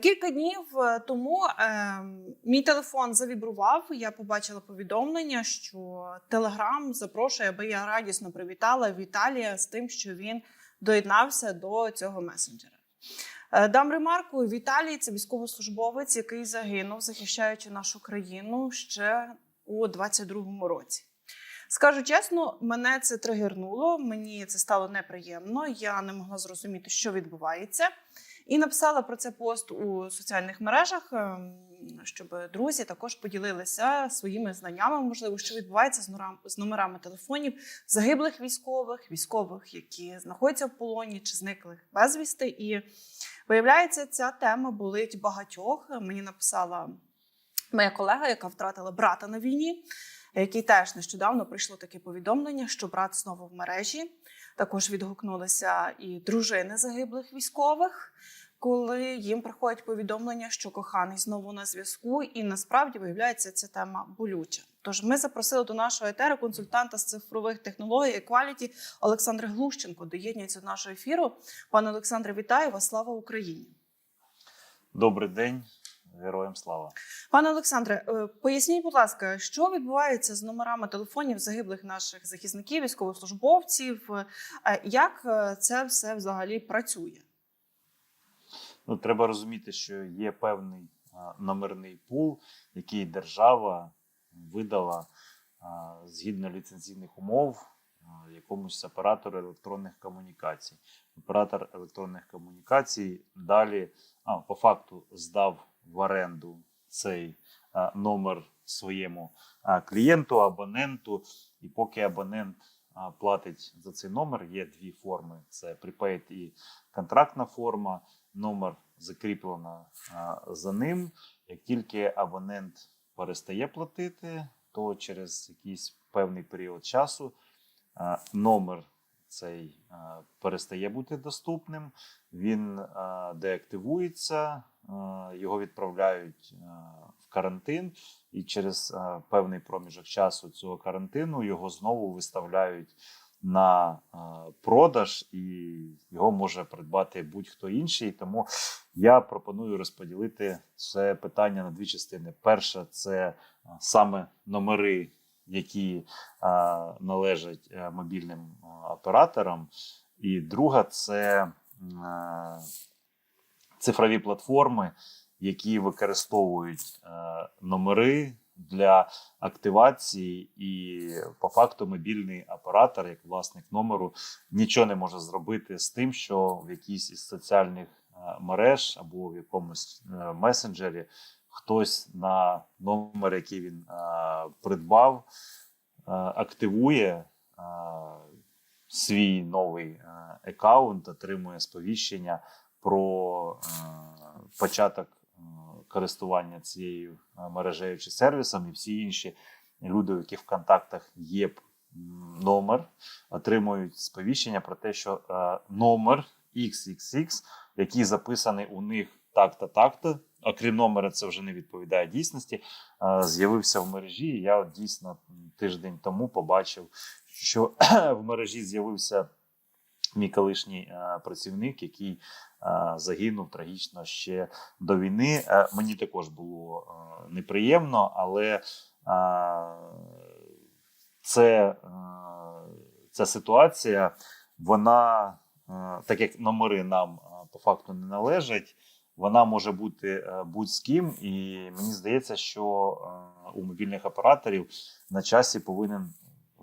Кілька днів е, тому е, мій телефон завібрував. Я побачила повідомлення, що Телеграм запрошує, аби я радісно привітала Віталія з тим, що він доєднався до цього месенджера. Е, Дам ремарку: Віталій це військовослужбовець, який загинув, захищаючи нашу країну ще у 22-му році. Скажу чесно, мене це тригернуло, мені це стало неприємно. Я не могла зрозуміти, що відбувається. І написала про це пост у соціальних мережах, ем, щоб друзі також поділилися своїми знаннями, можливо, що відбувається з номерами телефонів загиблих військових, військових, які знаходяться в полоні чи зниклих безвісти. І виявляється, ця тема болить багатьох. Мені написала моя колега, яка втратила брата на війні, який теж нещодавно прийшло таке повідомлення, що брат знову в мережі. Також відгукнулися і дружини загиблих військових, коли їм приходять повідомлення, що коханий знову на зв'язку, і насправді виявляється ця тема болюча. Тож ми запросили до нашого етеру консультанта з цифрових технологій Equality Олександра Глущенко. Доєднується до нашого ефіру. Пане Олександре, вітаю вас! Слава Україні! Добрий день, героям слава. Пане Олександре, е, поясніть, будь ласка, що відбувається з номерами телефонів загиблих наших захисників, військовослужбовців? Е, Як е, це все взагалі працює? Ну, треба розуміти, що є певний номерний пул, який держава видала згідно ліцензійних умов якомусь оператору електронних комунікацій. Оператор електронних комунікацій далі а, по факту здав в оренду цей номер своєму клієнту, абоненту, і поки абонент платить за цей номер, є дві форми: це prepaid і контрактна форма. Номер закріплено за ним. Як тільки абонент перестає платити, то через якийсь певний період часу номер цей перестає бути доступним, він деактивується, його відправляють в карантин, і через певний проміжок часу цього карантину його знову виставляють на продаж, і його може придбати будь-хто інший. Тому я пропоную розподілити це питання на дві частини. Перша це саме номери, які а, належать е, мобільним а, операторам. І друга це е, цифрові платформи, які використовують е, номери для активації, і по факту мобільний оператор, як власник номеру, нічого не може зробити з тим, що в якійсь із соціальних е, мереж або в якомусь е, месенджері хтось на номер, який він е, придбав, е, активує е, свій новий е, аккаунт, отримує сповіщення про е, початок е, користування цією е, мережею чи сервісом, і всі інші люди, у яких в контактах є номер, отримують сповіщення про те, що номер XXX, який записаний у них так-то, так-то, окрім номера, це вже не відповідає дійсності. З'явився в мережі. Я дійсно тиждень тому побачив, що в мережі з'явився мій колишній е, працівник, який е, загинув трагічно ще до війни. Е, Мені також було неприємно, але це, ця ситуація, вона, так як номери нам по факту не належать, вона може бути е, будь з ким, і мені здається, що у мобільних операторів на часі повинен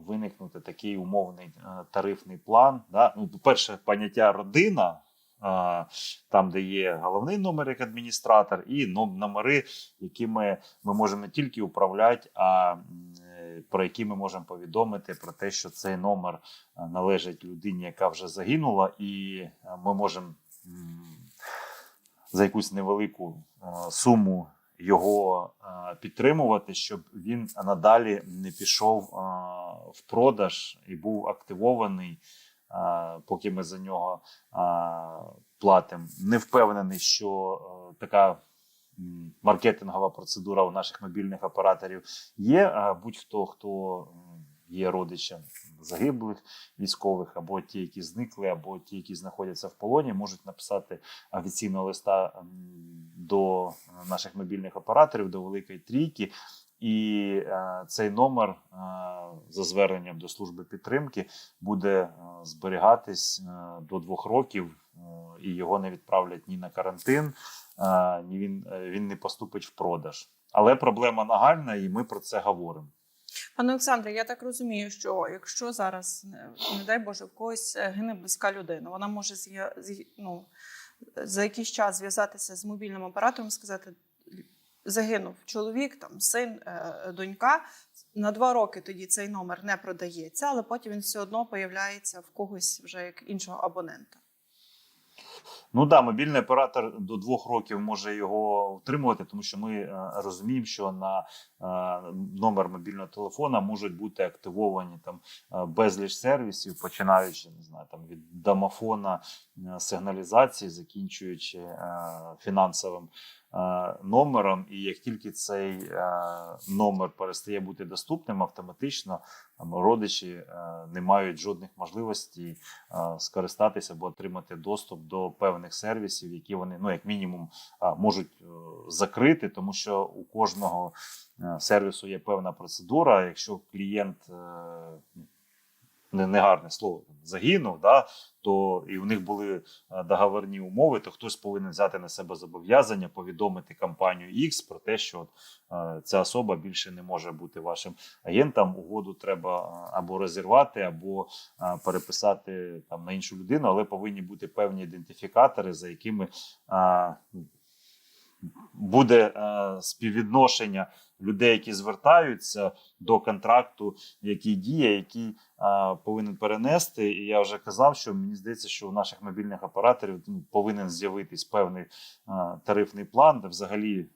виникнути такий умовний е, тарифний план. Да? Ну, по-перше, поняття родина. е, Там, де є головний номер як адміністратор, і номери, якими ми можемо не тільки управляти, а е, про які ми можемо повідомити про те, що цей номер належить людині, яка вже загинула, і ми можемо за якусь невелику суму його підтримувати, щоб він надалі не пішов в продаж і був активований, поки ми за нього платимо. Не впевнений, що е, така маркетингова процедура у наших мобільних операторів є. Будь-хто хто є родичем загиблих військових, або ті, які зникли, або ті, які знаходяться в полоні, можуть написати офіційного листа до наших мобільних операторів, до Великої Трійки. І е, цей номер е, за зверненням до служби підтримки буде е, зберігатись до двох років, і його не відправлять ні на карантин, ні він, він не поступить в продаж. Але проблема нагальна, і ми про це говоримо. Пане Олександре, я так розумію, що якщо зараз, не, дай Боже, в когось гине близька людина, вона може ну, за якийсь час зв'язатися з мобільним оператором і сказати: загинув чоловік, там син, е, донька. На два роки тоді цей номер не продається, але потім він все одно появляється в когось вже як іншого абонента. Ну да, мобільний оператор до двох років може його утримувати, тому що ми е, розуміємо, що на е, номер мобільного телефона можуть бути активовані там е, безліч сервісів, починаючи не знаю, там від домофона сигналізації, закінчуючи фінансовим номером. І як тільки цей номер перестає бути доступним, автоматично родичі не мають жодних можливостей скористатися або отримати доступ до певних сервісів, які вони, ну як мінімум, можуть е, закрити, тому що у кожного е, сервісу є певна процедура. Якщо клієнт е, не негарне слово загинув, да, то і в них були е, договорні умови, то хтось повинен взяти на себе зобов'язання повідомити компанію X про те, що от, е, ця особа більше не може бути вашим агентом. Угоду треба е, або розірвати, або переписати там на іншу людину, але повинні бути певні ідентифікатори, за якими е, буде е, співвідношення людей, які звертаються до контракту, який діє, який е, повинен перенести. І я вже казав, що мені здається, що у наших мобільних операторів ну, повинен з'явитись певний е, тарифний план, де взагалі е,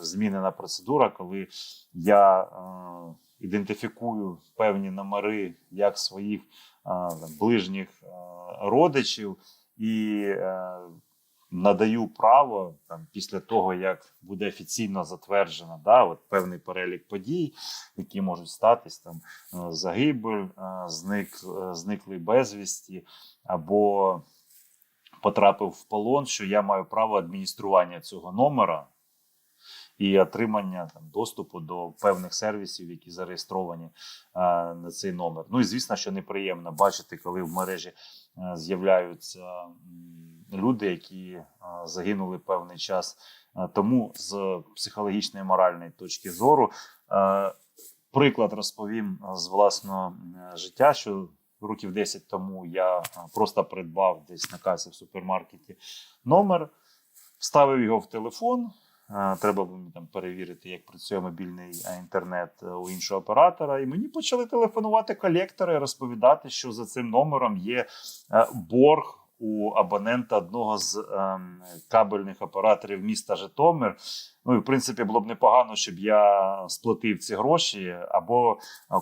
змінена процедура, коли я е, ідентифікую певні номери як своїх там, ближніх е, родичів і е, надаю право там після того, як буде офіційно затверджено да, от певний перелік подій, які можуть статись там е, загибель, е, зник, е, зниклий безвісті або потрапив в полон, що я маю право адміністрування цього номера. І отримання там доступу до певних сервісів, які зареєстровані е, на цей номер. Ну і звісно, що неприємно бачити, коли в мережі е, з'являються м, люди, які загинули певний час е, тому з психологічної моральної точки зору. Е, приклад розповім е, з власного життя, що років 10 тому я просто придбав десь на касі в супермаркеті номер, вставив його в телефон. Треба було там перевірити, як працює мобільний інтернет у іншого оператора. І мені почали телефонувати колектори, розповідати, що за цим номером є борг у абонента одного з ем, кабельних операторів міста Житомир. Ну і в принципі було б непогано, щоб я сплатив ці гроші, або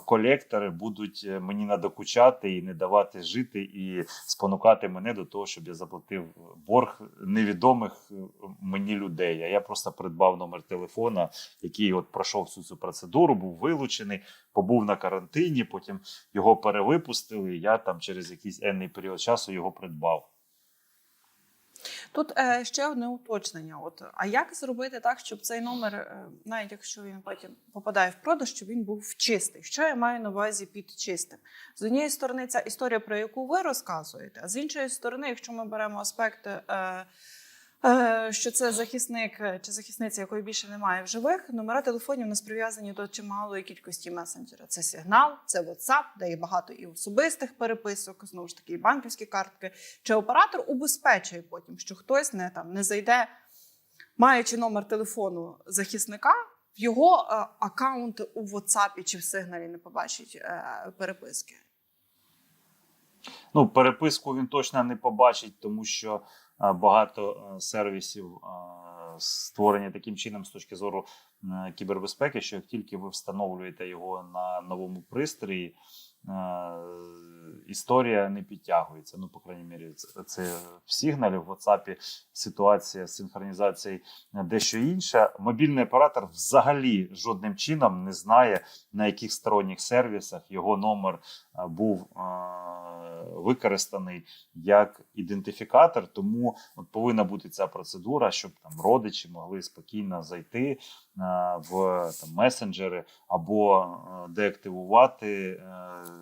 колектори будуть е, мені надокучати і не давати жити, і спонукати мене до того, щоб я заплатив борг невідомих е, мені людей. А я просто придбав номер телефона, який от пройшов всю цю процедуру, був вилучений, побув на карантині, потім його перевипустили. і Я там через якийсь енний період часу його придбав. Тут е, ще одне уточнення. От, а як зробити так, щоб цей номер, е, навіть якщо він потім попадає в продаж, щоб він був чистий? Що я маю на увазі під чистим? З однієї сторони, ця історія, про яку ви розказуєте, а з іншої сторони, якщо ми беремо аспект, е, що це захисник е, чи захисниця, якої більше немає в живих, номера телефонів у нас прив'язані до чималої кількості месенджера. Це сигнал, це WhatsApp, де є багато і особистих переписок, знову ж таки, і банківські картки. Чи оператор убезпечує потім, що хтось не там не зайде, маючи номер телефону захисника, його е, аккаунт у WhatsApp чи в сигналі не побачить е, переписки. Ну, переписку він точно не побачить, тому що е, багато е, сервісів е, створені таким чином з точки зору е, кібербезпеки, що як тільки ви встановлюєте його на новому пристрої, історія не підтягується. Ну, по крайній мірі, це, це в сигналі в WhatsApp ситуація з синхронізацією дещо інша. Мобільний оператор взагалі жодним чином не знає, на яких сторонніх сервісах його номер е, був е, використаний як ідентифікатор. Тому от повинна бути ця процедура, щоб там родичі могли спокійно зайти е, в там, месенджери або е, деактивувати. е,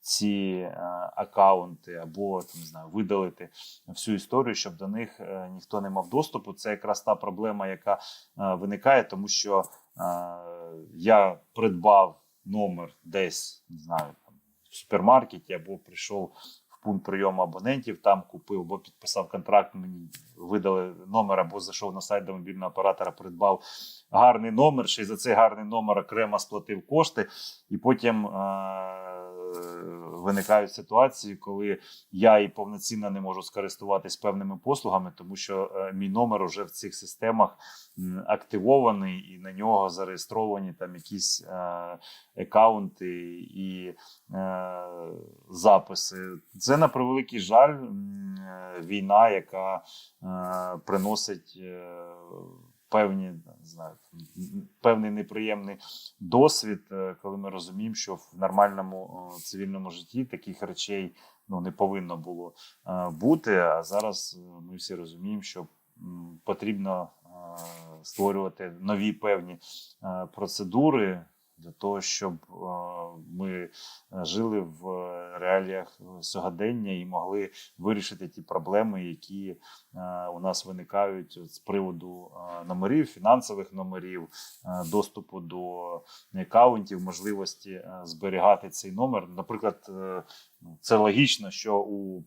Ці аккаунти акаунти, або там не знаю, видалити всю історію, щоб до них е, ніхто не мав доступу. Це якраз та проблема, яка е, виникає, тому що е, я придбав номер десь не знаю, там, в супермаркеті, або прийшов пункт прийому абонентів, там купив, або підписав контракт, мені видали номер, або зайшов на сайт до мобільного оператора, придбав гарний номер, ще й за цей гарний номер окремо сплатив кошти, і потім. Е- Виникають ситуації, коли я і повноцінно не можу скористуватись певними послугами, тому що е, мій номер вже в цих системах активований, і на нього зареєстровані там якісь е, акаунти і е, записи. Це на превеликий жаль, війна, яка приносить. Певні не знаю, певний неприємний досвід, е, коли ми розуміємо, що в нормальному цивільному житті таких речей ну не повинно було е, бути. А зараз е, ми всі розуміємо, що потрібно створювати нові певні процедури для того, щоб е, ми е, жили в реаліях сьогодення і могли вирішити ті проблеми, які е, у нас виникають з приводу е, номерів, фінансових номерів, е, доступу до акаунтів, можливості е, зберігати цей номер. Наприклад, е, ну, це логічно, що у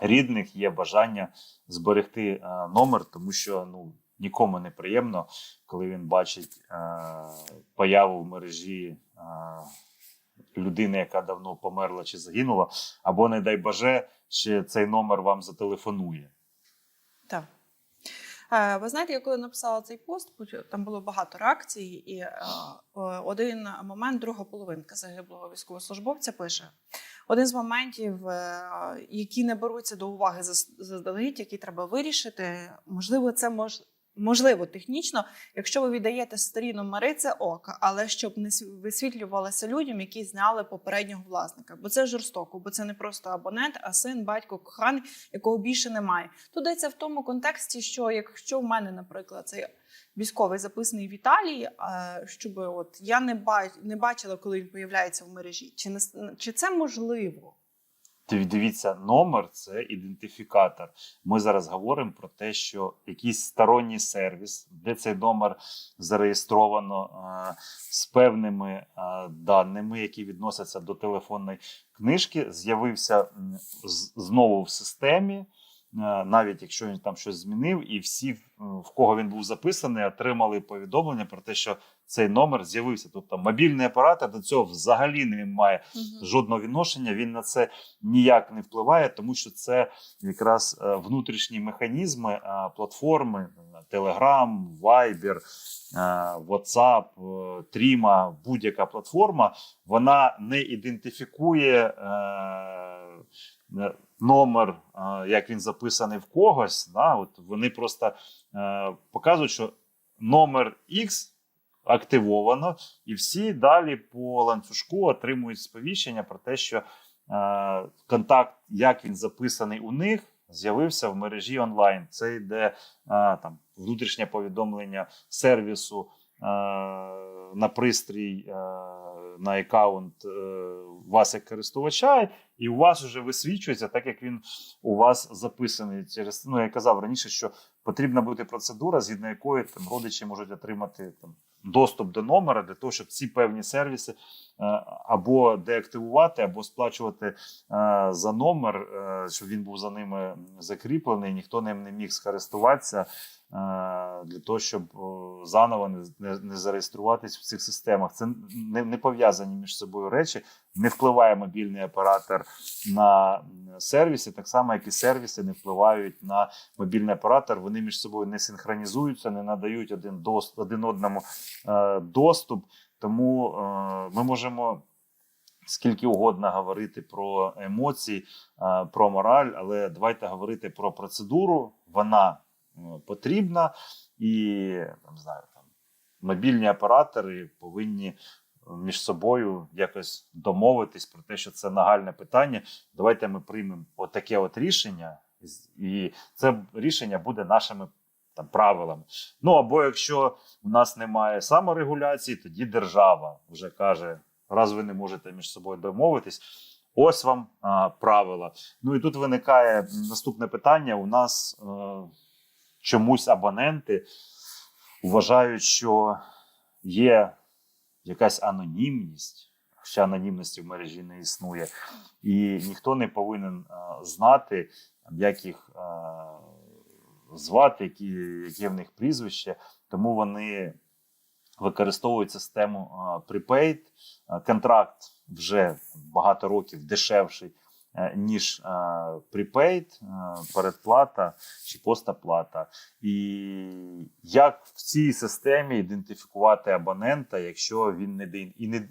рідних є бажання зберегти е, номер, тому що ну. Нікому не приємно, коли він бачить е, появу в мережі е, людини, яка давно померла чи загинула, або, не дай Боже, ще цей номер вам зателефонує. Так. Е, Ви знаєте, я коли написала цей пост, там було багато реакцій, і е, один момент, друга половинка загиблого військовослужбовця пише: один з моментів, е, які не беруться до уваги заздалегідь, які треба вирішити, можливо, це мож. Можливо, технічно, якщо ви віддаєте старі номери, це ок, але щоб не сві- висвітлювалося людям, які зняли попереднього власника. Бо це жорстоко, бо це не просто абонент, а син, батько, коханий, якого більше немає. Тут йдеться в тому контексті, що якщо в мене, наприклад, цей військовий записаний в Італії, е, щоб от я не бач, не бачила, коли він появляється в мережі, чи не чи це можливо? Диві- Дивіться, номер це ідентифікатор. Ми зараз говоримо про те, що якийсь сторонній сервіс, де цей номер зареєстровано е, з певними е, даними, які відносяться до телефонної книжки, з'явився знову в системі. е, Навіть якщо він там щось змінив, і всі, в кого він був записаний, отримали повідомлення про те, що цей номер з'явився. Тобто мобільний оператор до цього взагалі не має жодного відношення. Він на це ніяк не впливає, тому що це якраз е, внутрішні механізми е, платформи е, Telegram, Viber, WhatsApp, Trima, будь-яка платформа, вона не ідентифікує номер, як він записаний в когось. Да? От вони просто е, показують, що номер X активовано, і всі далі по ланцюжку отримують сповіщення про те, що е, контакт, як він записаний у них, з'явився в мережі онлайн. Це йде е, там внутрішнє повідомлення сервісу е, на пристрій, е, на аккаунт е, вас як користувача, і у вас вже висвічується, так як він у вас записаний через. Ну я казав раніше, що потрібна бути процедура, згідно якої там родичі можуть отримати там доступ до номера для того, щоб ці певні сервіси або деактивувати, або сплачувати е, за номер, е, щоб він був за ними закріплений, ніхто ним не міг скористуватися. е, Для того щоб заново не, зареєструватись в цих системах, це не, пов'язані між собою речі. Не впливає мобільний оператор на сервіси, так само як і сервіси не впливають на мобільний оператор. Вони між собою не синхронізуються, не надають один один одному е, доступ. Тому е, ми можемо скільки угодно говорити про емоції, е, про мораль, але давайте говорити про процедуру. Вона е, потрібна, і не знаю, там, мобільні оператори повинні між собою якось домовитись про те, що це нагальне питання. Давайте ми приймемо отаке от рішення, і це рішення буде нашими там, правилами. Ну або якщо у нас немає саморегуляції, тоді держава вже каже: раз ви не можете між собою домовитись. Ось вам а, правила. Ну і тут виникає наступне питання. У нас е, чомусь абоненти вважають, що є якась анонімність, хоча анонімності в мережі не існує, і ніхто не повинен е, знати, як їх е, звати, які, яке в них прізвище, тому вони використовують систему prepaid. Контракт вже багато років дешевший, е, ніж е, передплата чи постоплата. І як в цій системі ідентифікувати абонента, якщо він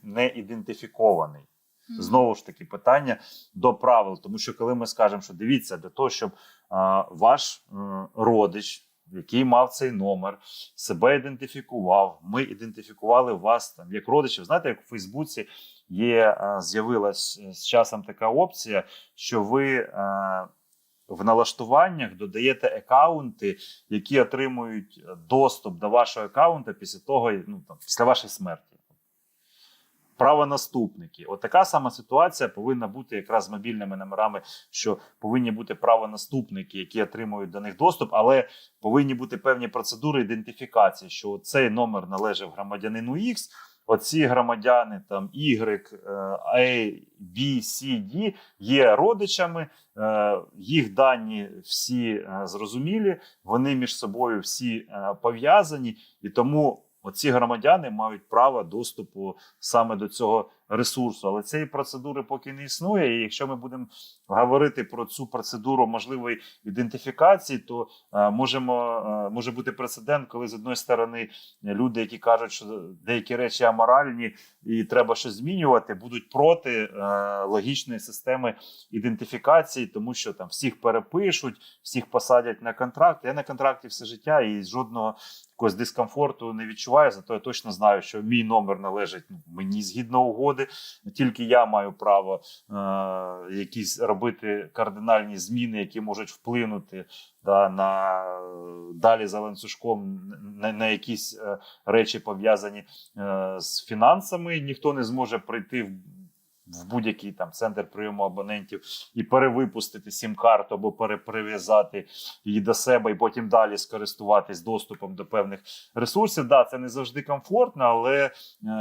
не ідентифікований? Знову ж таки, питання до правил, тому що коли ми скажемо, що дивіться, для того, щоб а, ваш м, родич, який мав цей номер, себе ідентифікував, ми ідентифікували вас там як родичів. Знаєте, як у Фейсбуці є а, з'явилась е, з часом така опція, що ви а, в налаштуваннях додаєте акаунти, які отримують е, доступ до вашого акаунта після того, ну там після вашої смерті правонаступники. От така сама ситуація повинна бути якраз з мобільними номерами, що повинні бути правонаступники, які отримують до них доступ, але повинні бути певні процедури ідентифікації, що цей номер належав громадянину X, Оці громадяни там Y, е, A, B, C, D є родичами, е, їх дані всі е, зрозумілі, вони між собою всі пов'язані, і тому оці громадяни мають право доступу саме до цього ресурсу. Але цієї процедури поки не існує. І якщо ми будемо говорити про цю процедуру можливої ідентифікації, то е, можемо е, може бути прецедент, коли з одної сторони люди, які кажуть, що деякі речі аморальні і треба щось змінювати, будуть проти е, логічної системи ідентифікації, тому що там всіх перепишуть, всіх посадять на контракт. Я на контракті все життя і жодного якогось дискомфорту не відчуваю. Зато я точно знаю, що мій номер належить ну, мені згідно угоди. Тільки я маю право е, якісь робити кардинальні зміни, які можуть вплинути да, на далі за ланцюжком на, на якісь е, речі пов'язані е, з фінансами. Ніхто не зможе прийти в. В будь-який там центр прийому абонентів і перевипустити сім-карту або переприв'язати її до себе, і потім далі скористуватись доступом до певних ресурсів. Да, це не завжди комфортно, але е,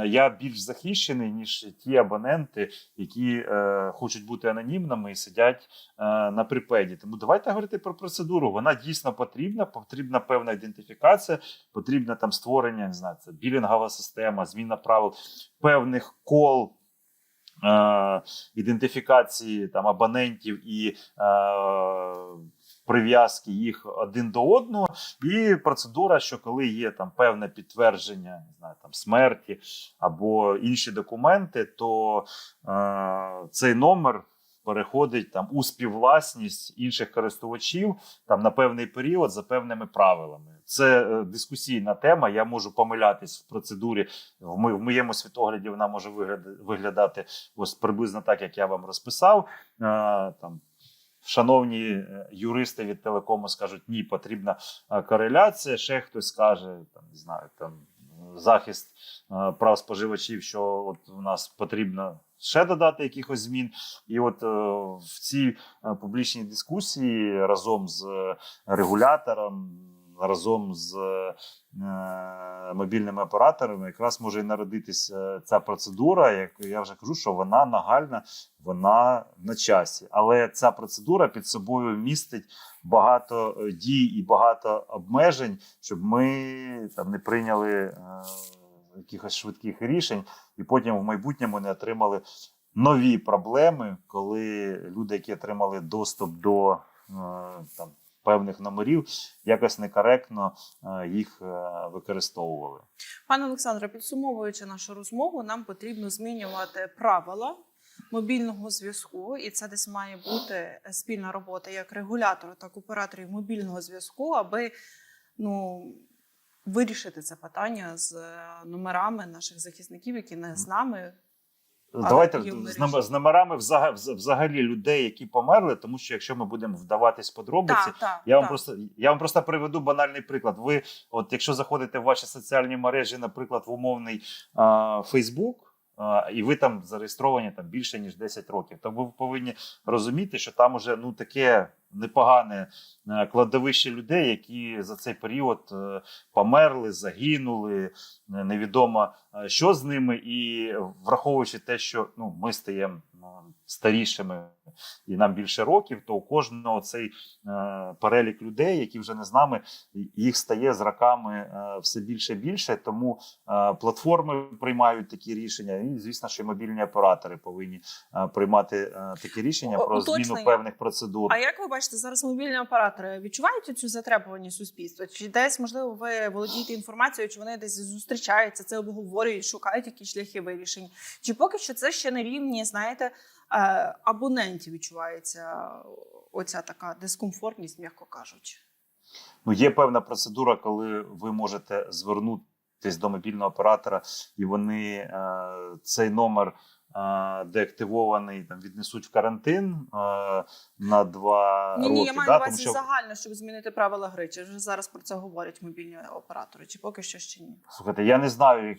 я більш захищений ніж ті абоненти, які е, хочуть бути анонімними і сидять е, на припеді. Тому давайте говорити про процедуру. Вона дійсно потрібна. Потрібна певна ідентифікація, потрібна там створення, не знаю, це білінгова система, зміна правил певних кол. Е, ідентифікації там абонентів і е, прив'язки їх один до одного, і процедура, що коли є там певне підтвердження не знаю, там смерті або інші документи, то е, цей номер. Переходить там у співвласність інших користувачів там на певний період за певними правилами. Це е, дискусійна тема. Я можу помилятись в процедурі. В, моєму світогляді вона може вигляд- виглядати ось приблизно так, як я вам розписав. Е, там Шановні е, юристи від телекому скажуть, ні, потрібна кореляція. Ще хтось скаже, там не знаю, там захист е, прав споживачів, що от у нас потрібно ще додати якихось змін. І от е, в цій е, публічній дискусії разом з регулятором, разом з е, мобільними операторами, якраз може і народитись е, ця процедура. Як я вже кажу, що вона нагальна, вона на часі. Але ця процедура під собою містить багато е, дій і багато обмежень, щоб ми там не прийняли якихось швидких рішень, і потім в майбутньому не отримали нові проблеми, коли люди, які отримали доступ до там. Певних номерів якось некоректно е, їх е, використовували. Пане Олександре, підсумовуючи нашу розмову, нам потрібно змінювати правила мобільного зв'язку, і це десь має бути спільна робота як регулятора, так і операторів мобільного зв'язку, аби ну, вирішити це питання з е, номерами наших захисників, які не з нами. Давайте з, з номерами взагалі, взагалі людей, які померли, тому що якщо ми будемо вдаватись подробиці, Так, так, Я вам так. просто я вам просто приведу банальний приклад. Ви, от якщо заходите в ваші соціальні мережі, наприклад, в умовний а, а, і ви там зареєстровані там більше ніж 10 років, то ви повинні розуміти, що там уже ну таке непогане е, кладовище людей, які за цей період е, померли, загинули, е, невідомо що з ними, і враховуючи те, що ну ми стаємо старішими і нам більше років, то у кожного цей е, перелік людей, які вже не з нами, їх стає з роками е, все більше і більше. Тому е, платформи приймають такі рішення, і звісно, що мобільні оператори повинні приймати такі рішення про зміну певних процедур. А як ви бачите, зараз мобільні оператори відчувають цю затребуваність суспільства? Чи десь, можливо, ви володієте інформацією, чи вони десь зустрічаються, це обговорюють, шукають якісь шляхи вирішень? Чи поки що це ще на рівні, знаєте, абонентів відчувається оця така дискомфортність, м'яко кажучи? Ну, є певна процедура, коли ви можете звернутися до мобільного оператора, і вони е, цей номер е, деактивований там віднесуть в карантин е, на два Ні, роки. ні, я маю на увазі що загально, щоб змінити правила гри. Чи вже зараз про це говорять мобільні оператори, чи поки що ще ні? Слухайте, я не знаю, як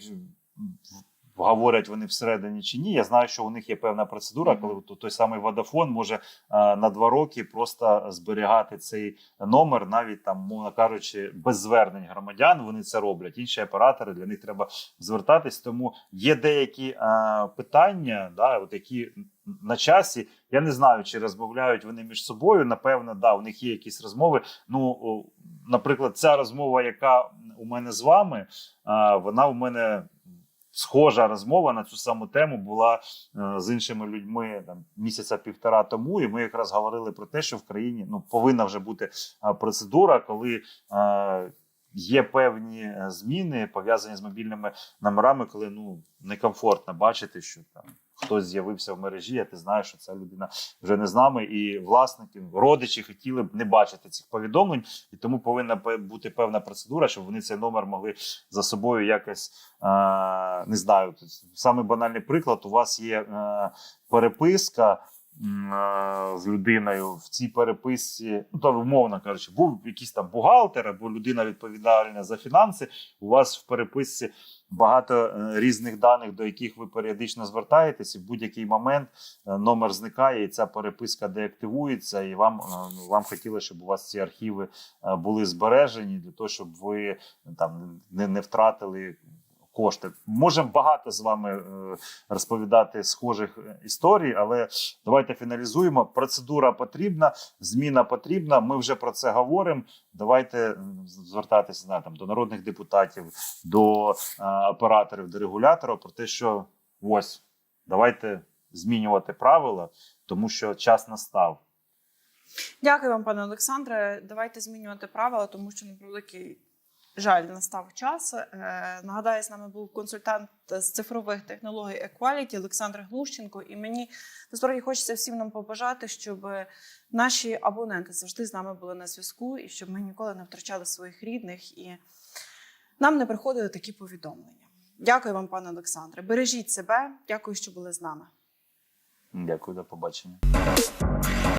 говорять вони всередині чи ні. Я знаю, що у них є певна процедура, коли той самий Vodafone може е, на два роки просто зберігати цей номер, навіть там, мовно кажучи, без звернень громадян. Вони це роблять. Інші оператори для них треба звертатись. Тому є деякі е, питання, да, от які на часі. Я не знаю, чи розмовляють вони між собою. Напевно, да, у них є якісь розмови. Ну, наприклад, ця розмова, яка у мене з вами, вона у мене схожа розмова на цю саму тему була е, з іншими людьми там місяця півтора тому. І ми якраз говорили про те, що в країні ну повинна вже бути процедура, коли. е, Є певні е, зміни пов'язані з мобільними номерами, коли ну некомфортно бачити, що там хтось з'явився в мережі, а ти знаєш, що ця людина вже не з нами, і власники, родичі хотіли б не бачити цих повідомлень, і тому повинна бути певна процедура, щоб вони цей номер могли за собою якось е, не знаю. Саме банальний приклад: у вас є е, переписка. е, З людиною в цій переписці, ну то умовно кажучи, був якийсь там бухгалтер або людина відповідальна за фінанси. У вас в переписці багато е, різних даних, до яких ви періодично звертаєтесь, і в будь-який момент е, номер зникає, і ця переписка деактивується, і вам, е, ну, вам хотілося, щоб у вас ці архіви були збережені для того, щоб ви там не, не втратили. Кошти можемо багато з вами е, розповідати схожих е, історій, але давайте фіналізуємо. Процедура потрібна, зміна потрібна. Ми вже про це говоримо. Давайте звертатися знаю, там, до народних депутатів, до е, операторів, до регулятора про те, що ось давайте змінювати правила, тому що час настав. Дякую вам, пане Олександре. Давайте змінювати правила, тому що на превеликий жаль настав час. Е, нагадаю, з нами був консультант з цифрових технологій Equality Олександр Глущенко. І мені насправді хочеться всім нам побажати, щоб наші абоненти завжди з нами були на зв'язку, і щоб ми ніколи не втрачали своїх рідних і нам не приходили такі повідомлення. Дякую вам, пане Олександре. Бережіть себе. Дякую, що були з нами. Дякую, до побачення.